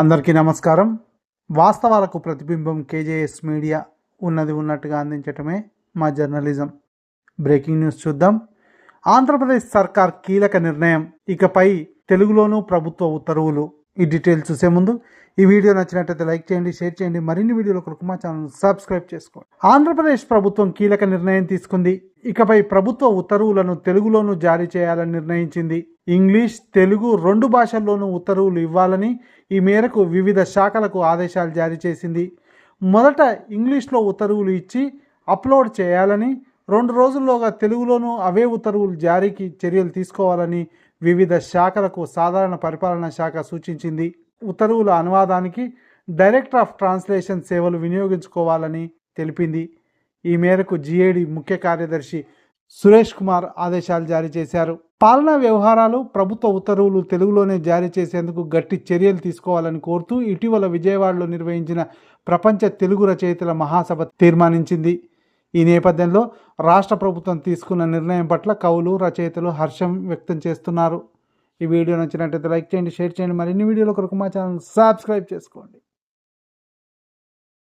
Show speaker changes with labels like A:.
A: అందరికీ నమస్కారం. వాస్తవాలకు ప్రతిబింబం కేజేఎస్ మీడియా ఉన్నది ఉన్నట్టుగా అందించటమే మా జర్నలిజం. బ్రేకింగ్ న్యూస్ చూద్దాం. ఆంధ్రప్రదేశ్ సర్కార్ కీలక నిర్ణయం. ఇకపై తెలుగులోనూ ప్రభుత్వ ఉత్తర్వులు. ఈ డీటెయిల్స్ చూసే ముందు ఈ వీడియో నచ్చినట్లయితే లైక్ చేయండి షేర్ చేయండి. మరిన్ని వీడియోల కొరకు మా ఛానల్ సబ్స్క్రైబ్ చేసుకోండి. ఆంధ్రప్రదేశ్ ప్రభుత్వం కీలక నిర్ణయం తీసుకుంది. ఇకపై ప్రభుత్వ ఉత్తర్వులను తెలుగులోనూ జారీ చేయాలని నిర్ణయించింది. ఇంగ్లీష్ తెలుగు రెండు భాషల్లోనూ ఉత్తర్వులు ఇవ్వాలని ఈ మేరకు వివిధ శాఖలకు ఆదేశాలు జారీ చేసింది. మొదట ఇంగ్లీష్లో ఉత్తర్వులు ఇచ్చి అప్లోడ్ చేయాలని రెండు రోజుల్లోగా తెలుగులోనూ అవే ఉత్తర్వులు జారీకి చర్యలు తీసుకోవాలని వివిధ శాఖలకు సాధారణ పరిపాలనా శాఖ సూచించింది. ఉత్తర్వుల అనువాదానికి డైరెక్టర్ ఆఫ్ ట్రాన్స్లేషన్ సేవలు వినియోగించుకోవాలని తెలిపింది. ఈ మేరకు జిఏడి ముఖ్య కార్యదర్శి సురేష్ కుమార్ ఆదేశాలు జారీ చేశారు. పాలనా వ్యవహారాలు ప్రభుత్వ ఉత్తర్వులు తెలుగులోనే జారీ చేసేందుకు గట్టి చర్యలు తీసుకోవాలని కోరుతూ ఇటీవల విజయవాడలో నిర్వహించిన ప్రపంచ తెలుగు రచయితల మహాసభ తీర్మానించింది. ఈ నేపథ్యంలో రాష్ట్ర ప్రభుత్వం తీసుకున్న నిర్ణయం పట్ల కవులు రచయితలు హర్షం వ్యక్తం చేస్తున్నారు. ఈ వీడియో నచ్చినట్లయితే లైక్ చేయండి షేర్ చేయండి. మరిన్ని వీడియోల కొరకు మా ఛానల్ సబ్స్క్రైబ్ చేసుకోండి.